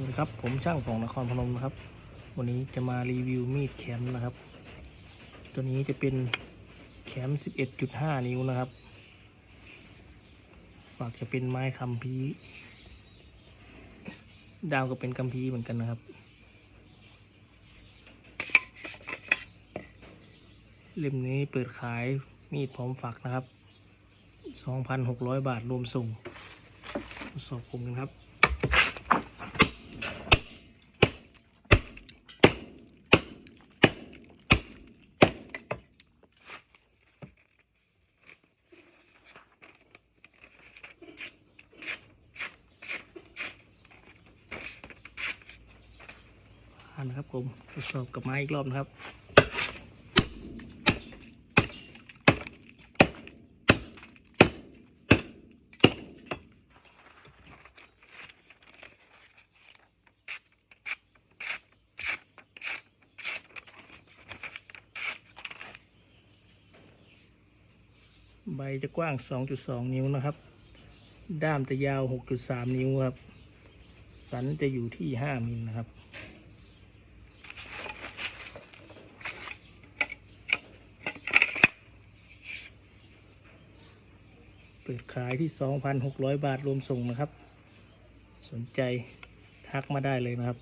วัสดีครับ ผมช่างของนครพนมนะครับ วันนี้จะมารีวิวมีดแคมนะครับ ตัวนี้จะเป็นแคม 11.5 นิ้วนะครับ ฝากจะเป็นไม้คำพีดาวก็เป็นคำพีเหมือนกันนะครับ เล่มนี้เปิดขายมีดพร้อมฝักนะครับ 2,600 บาทรวมส่งทดสอบคมกันครับ ผ่านนะครับผมทดสอบกับไม้อีกรอบนะครับใบจะกว้าง 2.2 นิ้วนะครับ ด้ามจะยาว 6.3 นิ้วครับ สันจะอยู่ที่ 5 มิลนะครับ ปิดขายที่ 2,600 บาทรวมส่งนะครับ สนใจทักมาได้เลยนะครับ